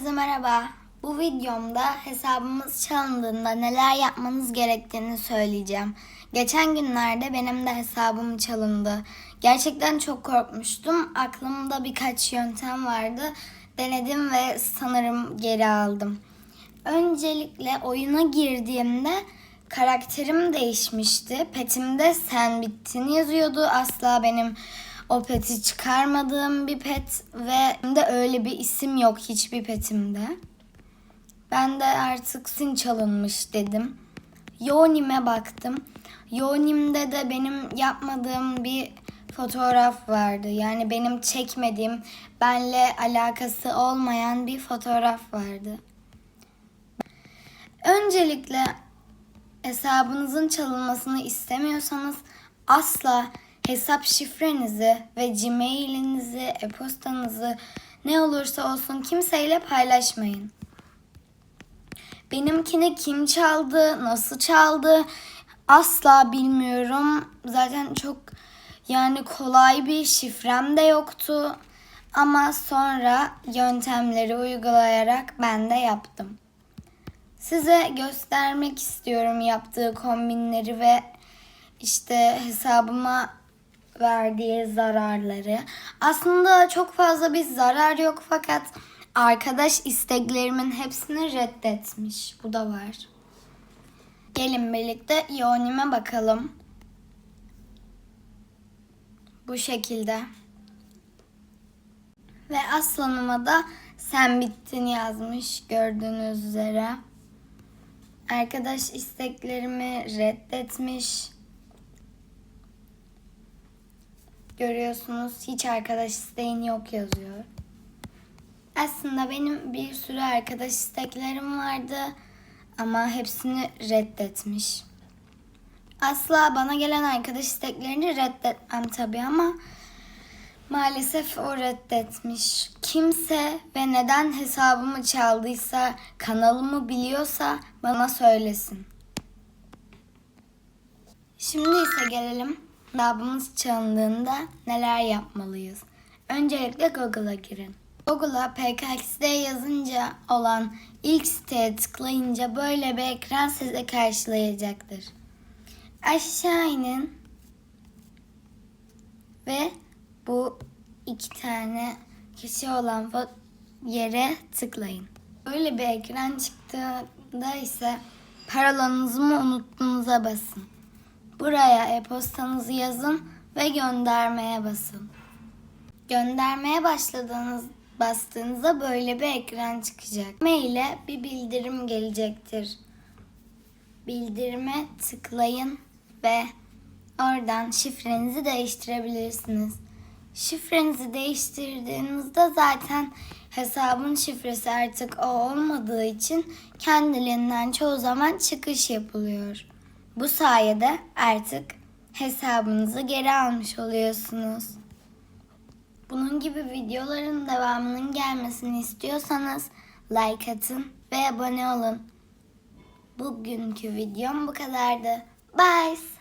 Herkese merhaba. Bu videomda hesabımız çalındığında neler yapmanız gerektiğini söyleyeceğim. Geçen günlerde benim de hesabım çalındı. Gerçekten çok korkmuştum. Aklımda birkaç yöntem vardı. Denedim ve sanırım geri aldım. Öncelikle oyuna girdiğimde karakterim değişmişti. Petimde sen bittin yazıyordu. Asla benim o peti çıkarmadığım bir pet ve de öyle bir isim yok hiçbir petimde. Ben de artık sin çalınmış dedim. Yoğunime baktım. Yoğunimde de benim yapmadığım bir fotoğraf vardı. Yani benim çekmediğim, benle alakası olmayan bir fotoğraf vardı. Öncelikle hesabınızın çalınmasını istemiyorsanız asla hesap şifrenizi ve gmailinizi, e-postanızı ne olursa olsun kimseyle paylaşmayın. Benimkini kim çaldı, nasıl çaldı asla bilmiyorum. Zaten çok yani kolay bir şifrem de yoktu. Ama sonra yöntemleri uygulayarak ben de yaptım. Size göstermek istiyorum yaptığı kombinleri ve işte hesabıma verdiği zararları. Aslında çok fazla bir zarar yok fakat arkadaş isteklerimin hepsini reddetmiş. Bu da var. Gelin birlikte yoğunime bakalım. Bu şekilde. Ve aslanıma da sen bittin yazmış gördüğünüz üzere. Arkadaş isteklerimi reddetmiş. Görüyorsunuz hiç arkadaş isteğin yok yazıyor. Aslında benim bir sürü arkadaş isteklerim vardı ama hepsini reddetmiş. Asla bana gelen arkadaş isteklerini reddetmem tabii ama maalesef o reddetmiş. Kimse ve neden hesabımı çaldıysa, kanalımı biliyorsa bana söylesin. Şimdi ise gelelim hesabımız çalındığında neler yapmalıyız. Öncelikle Google'a girin. Google'a PKXD yazınca olan ilk siteye tıklayınca böyle bir ekran sizi karşılayacaktır. Aşağı inin ve bu iki tane kişi olan yere tıklayın. Böyle bir ekran çıktığında ise parolanızı mı unuttuğunuza basın. Buraya e-postanızı yazın ve göndermeye basın. Göndermeye başladığınız bastığınızda böyle bir ekran çıkacak. Maile bir bildirim gelecektir. Bildirime tıklayın ve oradan şifrenizi değiştirebilirsiniz. Şifrenizi değiştirdiğinizde zaten hesabın şifresi artık o olmadığı için kendiliğinden çoğu zaman çıkış yapılıyor. Bu sayede artık hesabınızı geri almış oluyorsunuz. Bunun gibi videoların devamının gelmesini istiyorsanız like atın ve abone olun. Bugünkü videom bu kadardı. Bye.